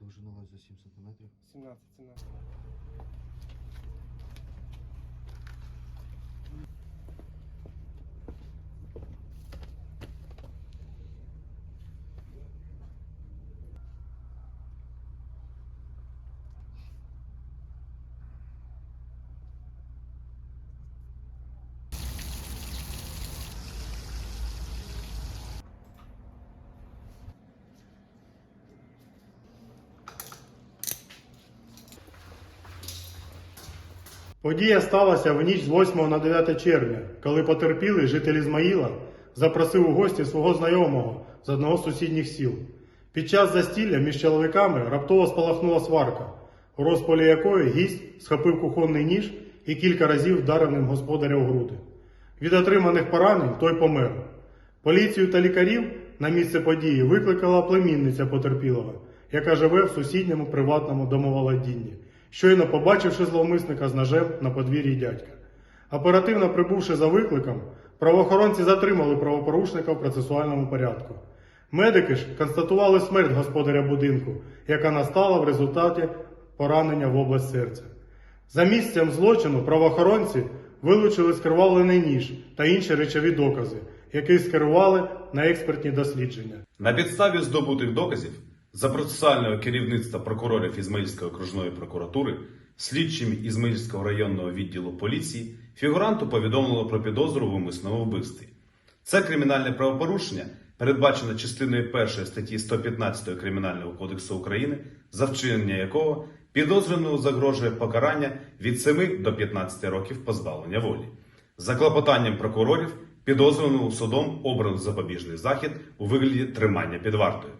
Довжина за 7 см. 17, 17. Подія сталася в ніч з 8 на 9 червня, коли потерпілий житель Ізмаїла запросив у гості свого знайомого з одного з сусідніх сіл. Під час застілля між чоловіками раптово спалахнула сварка, у розпалі якої гість схопив кухонний ніж і кілька разів вдарив ним господаря у груди. Від отриманих поранень той помер. Поліцію та лікарів на місце події викликала племінниця потерпілого, яка живе в сусідньому приватному домоволодінні, щойно побачивши зловмисника з ножем на подвір'ї дядька. Оперативно прибувши за викликом, правоохоронці затримали правопорушника в процесуальному порядку. Медики ж констатували смерть господаря будинку, яка настала в результаті поранення в область серця. За місцем злочину правоохоронці вилучили скривавлений ніж та інші речові докази, які скерували на експертні дослідження. На підставі здобутих доказів за процесуального керівництва прокурорів Ізмаїльської окружної прокуратури, слідчими Ізмаїльського районного відділу поліції, фігуранту повідомило про підозру в умисному вбивстві. Це кримінальне правопорушення передбачено частиною 1 статті 115 Кримінального кодексу України, за вчинення якого підозрюваному загрожує покарання від 7 до 15 років позбавлення волі. За клопотанням прокурорів підозрюваному судом обрано запобіжний захід у вигляді тримання під вартою.